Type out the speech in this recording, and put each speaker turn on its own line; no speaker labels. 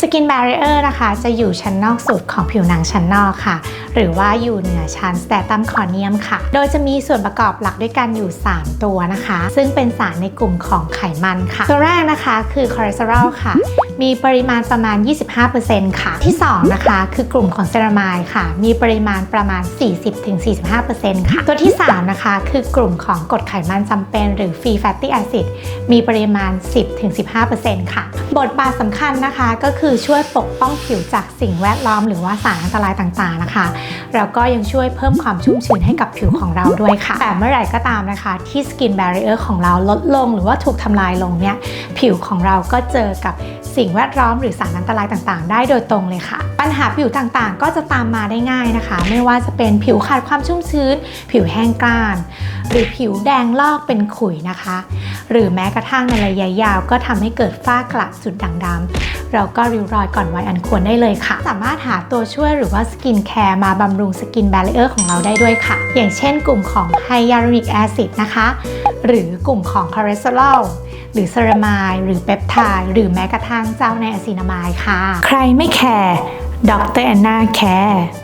สกินแบรเออร์นะคะจะอยู่ชั้นนอกสุดของผิวหนังชั้นนอกค่ะ หรือว่าอยู่เหนือชั้นสเตตัมคอเนียมค่ะ โดยจะมีส่วนประกอบหลักด้วยกันอยู่ 3 ตัวนะคะ ซึ่งเป็นสารในกลุ่มของไขมันค่ะ ตัวแรกนะคะคือคอเลสเตอรอลค่ะ มีปริมาณประมาณ 25%ค่ะ ที่ 2 นะคะ คือกลุ่มของเซรามายค่ะ มีปริมาณประมาณ 40-45%ค่ะ ตัวที่ 3 นะคะ คือกลุ่มของกรดไขมันจำเป็น หรือ Free Fatty Acid มีปริมาณ 10-15%ค่ะ บทบาทสำคัญนะคะก็คือช่วยปกป้องผิวจากสิ่งแวดล้อมหรือว่าสารอันตรายต่างๆนะคะ แล้วก็ยังช่วยเพิ่มความชุ่มชื้นให้กับผิวของเราด้วยค่ะ แต่เมื่อไหร่ก็ตามนะคะ ที่สกินแบร r เออร์ของเราลดลง หรือว่าถูกทำลายลงเนี่ยผิวของเราก็เจอกับสิ่งแวดล้อมหรือสารอันตรายต่างๆ ได้โดยตรงเลยค่ะ ปัญหาผิวต่างๆ ก็จะตามมาได้ง่ายนะคะ ไม่ว่าจะเป็นผิวขาดความชุ่มชื้น ผิวแห้งกร้าน หรือผิวแดงลอกเป็นขุยนะคะ หรือแม้กระทั่งในระยะยาวก็ทำให้เกิดฝ้ากระจุดด่างดำเราก็ริ้วรอยก่อนวัยอันควรได้เลยค่ะ สามารถหาตัวช่วยหรือว่าสกินแคร์มาบำรุงสกินแบร r เออร์ของเราได้ด้วยค่ะ อย่างเช่นกลุ่มของไฮยาลูริกแอซิดนะคะ หรือกลุ่มของคอเลสเตอรอลหรือเซรามายหรือเปปไทด์หรือแม้กระทั่งเจ้าในอะซินามายค่ะ ใครไม่แคร์ดรแอนนาแคร์